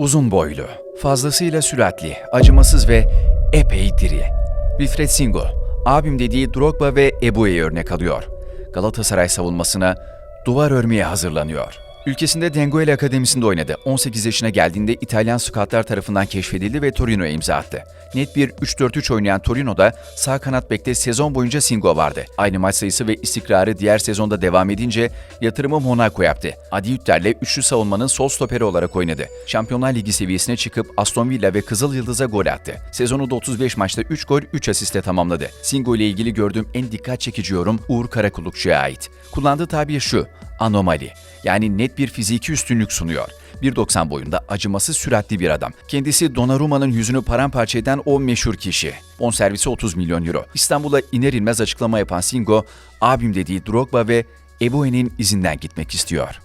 Uzun boylu, fazlasıyla süratli, acımasız ve epey diri. Wilfred Singo, abim dediği Drogba ve Ebu'ya örnek alıyor. Galatasaray savunmasına duvar örmeye hazırlanıyor. Ülkesinde Denguel Akademisi'nde oynadı. 18 yaşına geldiğinde İtalyan scoutlar tarafından keşfedildi ve Torino'ya imza attı. Net bir 3-4-3 oynayan Torino'da sağ kanat bekte sezon boyunca Singo vardı. Aynı maç sayısı ve istikrarı diğer sezonda devam edince yatırımı Monaco yaptı. Adi Hütter'le üçlü savunmanın sol stoperi olarak oynadı. Şampiyonlar Ligi seviyesine çıkıp Aston Villa ve Kızıl Yıldız'a gol attı. Sezonu da 35 maçta 3 gol 3 asistle tamamladı. Singo ile ilgili gördüğüm en dikkat çekici yorum Uğur Karakullukçu'ya ait. Kullandığı tabir şu, anomali. Yani net bir fiziki üstünlük sunuyor. 1.90 boyunda acımasız süratli bir adam. Kendisi Donnarumma'nın yüzünü paramparça eden o meşhur kişi. Bonservisi 30 milyon euro. İstanbul'a iner inmez açıklama yapan Singo, abim dediği Drogba ve Eboe'nin izinden gitmek istiyor.